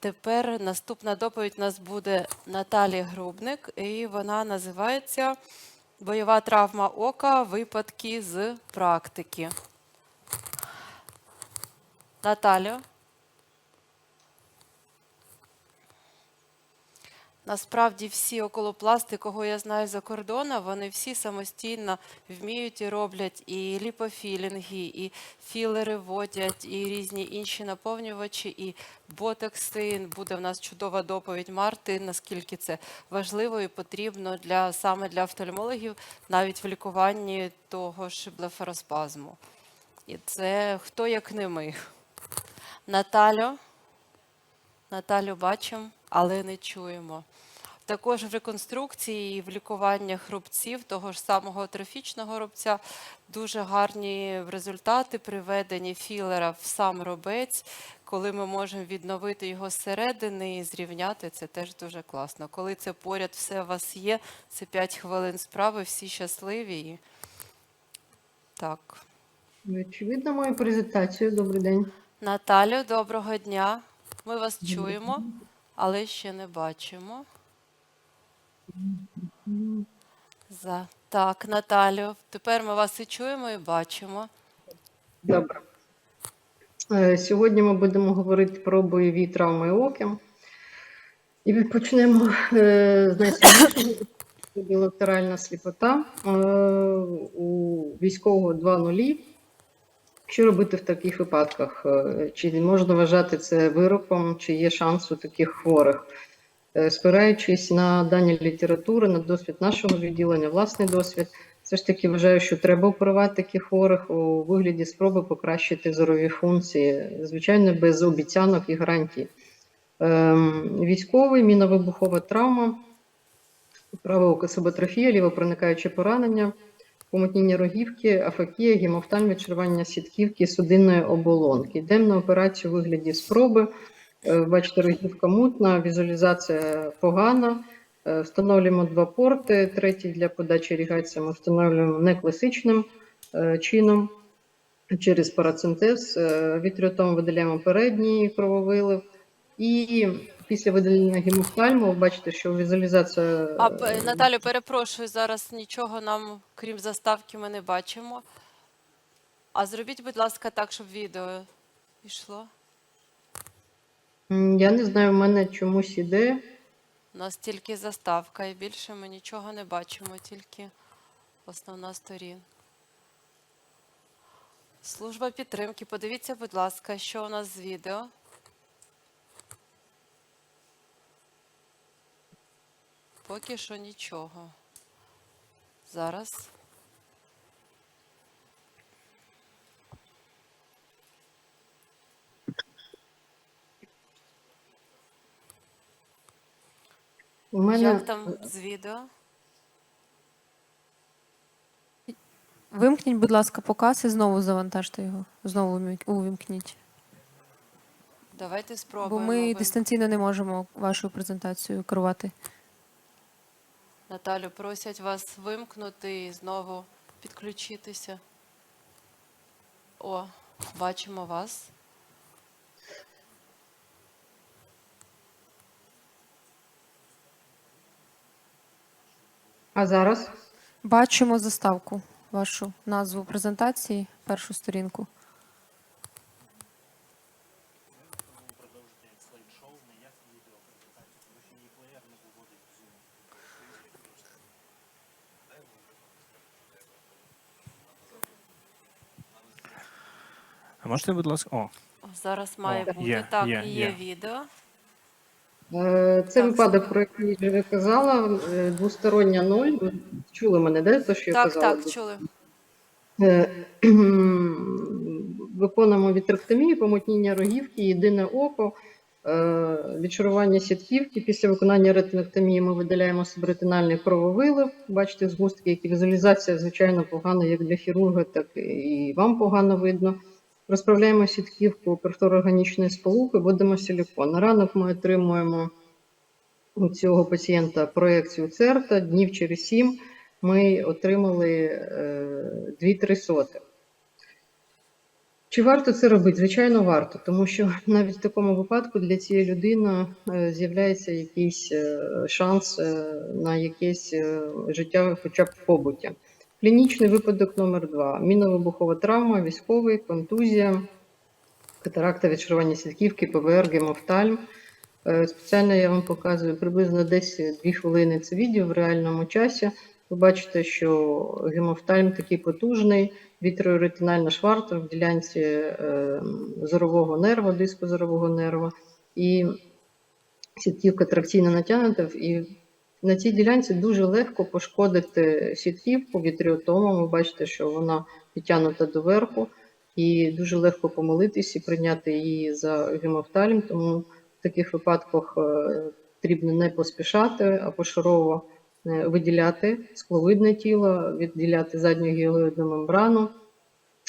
Тепер наступна доповідь у нас буде Наталі Грубник, і вона називається Бойова травма ока. Випадки з практики. Наталю. Насправді всі околопласти, кого я знаю за кордону, вони всі самостійно вміють і роблять і ліпофілінги, і філери вводять, і різні інші наповнювачі, і ботокси. Буде в нас чудова доповідь Марти, наскільки це важливо і потрібно для саме для офтальмологів, навіть в лікуванні того ж блефароспазму. І це хто як не ми. Наталю. Наталю бачимо, але не чуємо. Також в реконструкції і в лікуваннях рубців, того ж самого атрофічного рубця, дуже гарні результати приведені філера в сам рубець. Коли ми можемо відновити його зсередини і зрівняти, це теж дуже класно. Коли це поряд все у вас є, це 5 хвилин справи, всі щасливі. Так. Чи видно мою презентацію? Добрий день. Наталю, доброго дня. Ми вас чуємо, але ще не бачимо. За... Так, Наталю, тепер ми вас і чуємо, і бачимо. Добре. Е, Сьогодні ми будемо говорити про бойові травми оки. І почнемо е, з найсильнішого білатеральна сліпота е, у військового 2.0. Що робити в таких випадках? Е, Чи можна вважати це вироком, чи є шанс у таких хворих? Е, Спираючись на дані літератури, на досвід нашого відділення, власний досвід, все ж таки вважаю, що треба оперувати таких хворих у вигляді спроби покращити зорові функції, звичайно, без обіцянок і гарантій. Ем, Військовий, міновибухова травма, право окособотрофія, лівопроникаюче поранення, помутніння рогівки, афакія, гемофтальм, відчервання сітківки, судинної оболонки. Йдемо на операцію у вигляді спроби. Е, Бачите, рогівка мутна, візуалізація погана. Е, Встановлюємо два порти. Третій для подачі іригації ми встановлюємо не класичним е, чином через парацентез. Вітріотом видаляємо передній крововилив. І після видалення гемофтальму ви бачите, що візуалізація А Наталю, перепрошую, зараз нічого нам, крім заставки, ми не бачимо. А зробіть, будь ласка, так, щоб відео йшло. Я не знаю, в мене чомусь іде. У нас тільки заставка, і більше ми нічого не бачимо, тільки основна сторінка. Служба підтримки. Подивіться, будь ласка, що у нас з відео. Поки що нічого. Зараз. У мене Як там з відео? Вимкніть, будь ласка, показ і знову завантажте його. Знову увімкніть. Давайте спробуємо. Бо ми дистанційно не можемо вашу презентацію керувати. Наталю, просять вас вимкнути і знову підключитися. О, бачимо вас. а зараз Бачимо заставку, вашу назву презентації, першу сторінку. А можете, будь ласка, о, Зараз має О, бути. є, так, є, і є є. відео. Е, Це Так, випадок, про який я вже казала, е, двостороння ноль. Ви чули мене, де те, що я Так, казала? так, чули. Е, Виконуємо вітректомію, помутніння рогівки, єдине око, е, відшарування сітківки. Після виконання ретинектомії ми видаляємо субретинальний крововилив. Бачите, згустки, які візуалізація, звичайно, погана як для хірурга, так і вам погано видно. Розправляємо сітківку перфторорганічної сполуки, вводимо силікон. На ранок ми отримуємо у цього пацієнта проекцію церта. Днів через сім ми отримали е, 2-3 соти. Чи варто це робити? Звичайно, варто, тому що навіть в такому випадку для цієї людини е, з'являється якийсь е, шанс е, на якесь е, життя, хоча б в побуті. Клінічний випадок номер два: міновибухова травма, військовий, контузія, катаракта, відшарування сітківки, ПВР, гемофтальм. Е, Спеціально я вам показую приблизно десь 2 хвилини це відео в реальному часі. Ви бачите, що гемофтальм такий потужний, вітреоретинальна шварта в ділянці е, зорового нерва, диску зорового нерва, і сітківка тракційно натягнута. І на цій ділянці дуже легко пошкодити сітківку вітріотомом. Ви бачите, що вона підтягнута доверху, і дуже легко помилитись і прийняти її за гемофтальм. Тому в таких випадках е, потрібно не поспішати, а пошарово е, виділяти скловидне тіло, відділяти задню гіалоїдну мембрану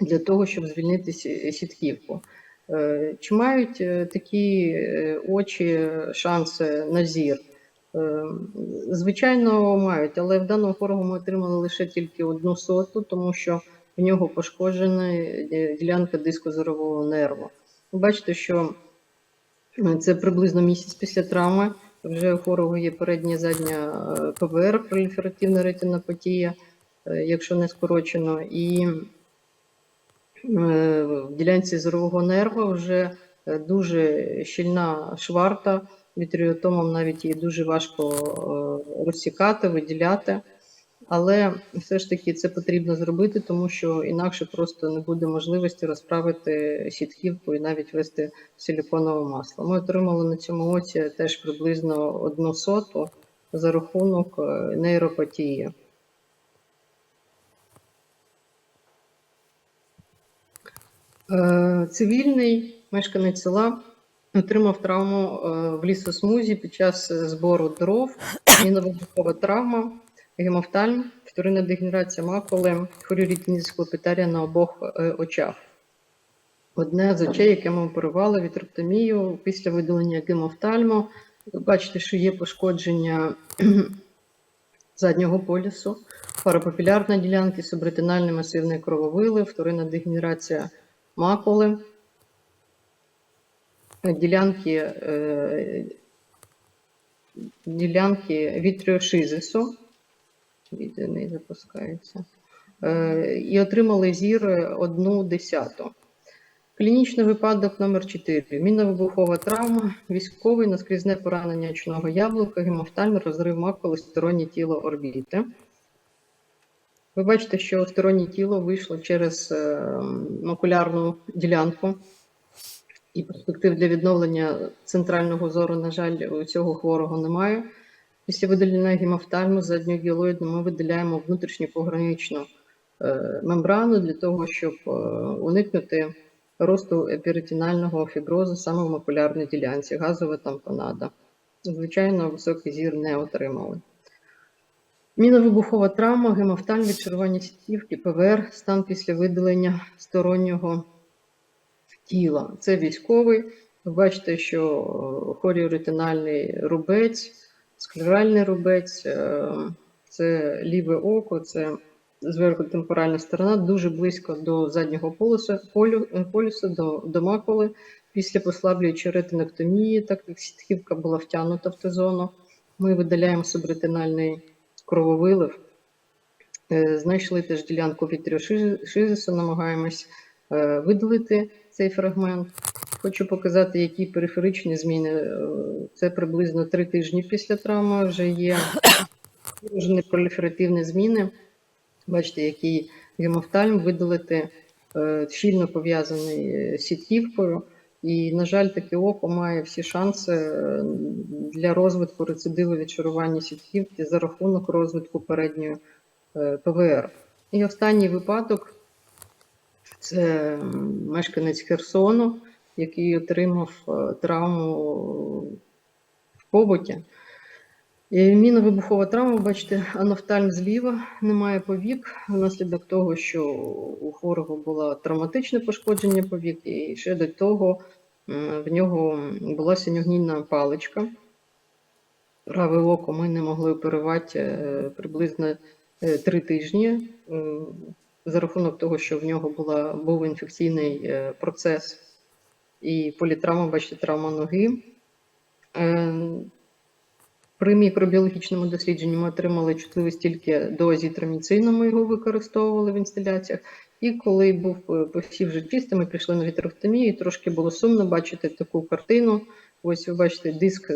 для того, щоб звільнити сітківку. Е, Чи мають такі очі шанси на зір? Е, Звичайно, мають, але в даного хворого ми отримали лише тільки одну соту, тому що в нього пошкоджена е, ділянка дискозорового нерву. Бачите, що е, це приблизно місяць після травми. Вже у хворого є передня задня ПВР, проліферативна ретинопатія, якщо не скорочено, і в ділянці зорового нерва вже дуже щільна шварта, вітріотомом навіть її дуже важко е, розсікати, виділяти. Але все ж таки це потрібно зробити, тому що інакше просто не буде можливості розправити сітківку і навіть вести силіконове масло. Ми отримали на цьому оці теж приблизно одну соту за рахунок е, нейропатії. Е, Цивільний мешканець села отримав травму е, в лісосмузі під час збору дров, міновибухова травма, гемофтальм, вторинна дегенерація макули, хоріорітиніт склопітарія на обох е, очах. Одне з очей, яке ми оперували вітроптомію після видалення гемофтальму. Ви бачите, що є пошкодження заднього полюсу, парапапілярна ділянки, субретинальний масивний крововилив, вторинна дегенерація макули, ділянки, е, ділянки вітріошизису, відео не запускається, е, і отримали зір одну десяту. Клінічний випадок номер 4 Міновибухова травма, військовий, наскрізне поранення очного яблука, гемофтальм, розрив макули, стороннє тіло орбіти. Ви бачите, що стороннє тіло вийшло через е, макулярну ділянку, і перспектив для відновлення центрального зору, на жаль, у цього хворого немає. Після видалення гемофтальму заднього гіалоїду ми видаляємо внутрішню пограничну е, мембрану для того, щоб е, уникнути росту епіретинального фіброзу саме в макулярній ділянці, газова тампонада. Звичайно, високий зір не отримали. Міновибухова травма, гемофтальм, відчарування сітківки, ПВР, стан після видалення стороннього тіла. Це військовий. Ви бачите, що е, хоріоретинальний рубець, склеральний рубець, е, це ліве око, це зверху темпоральна сторона, дуже близько до заднього полюсу, полю, е, полюсу до, до макули. Після послаблюючої ретиноктомії, так як сітківка була втягнута в Т-зону, ми видаляємо субретинальний крововилив. Знайшли теж ділянку вітріошизису, намагаємось е, видалити цей фрагмент. Хочу показати, які периферичні зміни. Е, Це приблизно три тижні після травми вже є виражені проліферативні зміни. Бачите, який гемофтальм видалити е, щільно пов'язаний е, з сітківкою. І, на жаль, таке око має всі шанси для розвитку рецидиву відчарування сітківки за рахунок розвитку передньої ПВР. І останній випадок це мешканець Херсону, який отримав е, травму в побуті. Міновибухова травма, бачите, анофтальм зліва, немає повік, внаслідок того, що у хворого було травматичне пошкодження повік, і ще до того в нього була синьогнійна паличка. Праве око ми не могли оперувати е, приблизно е, три тижні. За рахунок того, що в нього була, був інфекційний е, процес і політравма, бачите, травма ноги. Е, При мікробіологічному дослідженні ми отримали чутливість тільки до азітроміцину, ми його використовували в інсталяціях. І коли був е, посів вже чистий, ми пішли на вітероктомію, і трошки було сумно бачити таку картину. Ось ви бачите, диск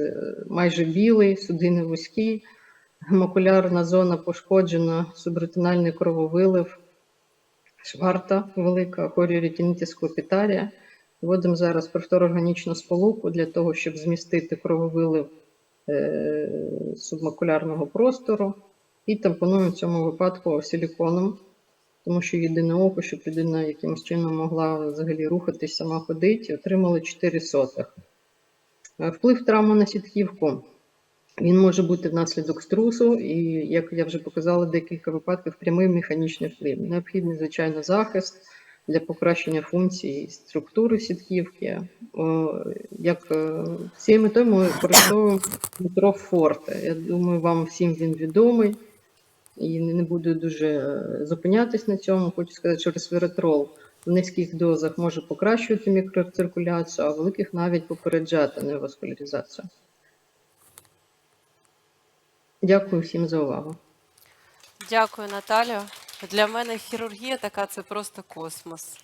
майже білий, судини вузькі, гемокулярна зона пошкоджена, субретинальний крововилив, шварта велика, хоріорітінітіс клопітарія. Вводимо зараз повторорганічну сполуку для того, щоб змістити крововилив е, субмакулярного простору. І тампонуємо в цьому випадку силіконом, тому що єдине око, щоб людина якимось чином могла взагалі рухатись, сама ходити, отримали 4 сотих. Е, Вплив травми на сітківку. Він може бути внаслідок струсу, і, як я вже показала, в декілька випадків прямий механічний вплив. Необхідний, звичайно, захист для покращення функції структури сітківки. Як е, цією метою ми використовуємо метро Форте. Я думаю, вам всім він відомий. І не не буду дуже е, зупинятись на цьому. Хочу сказати, що ресвератрол в низьких дозах може покращувати мікроциркуляцію, а в великих навіть попереджати неваскуляризацію. Дякую всім за увагу. Дякую, Наталю. Для мене хірургія така це просто космос.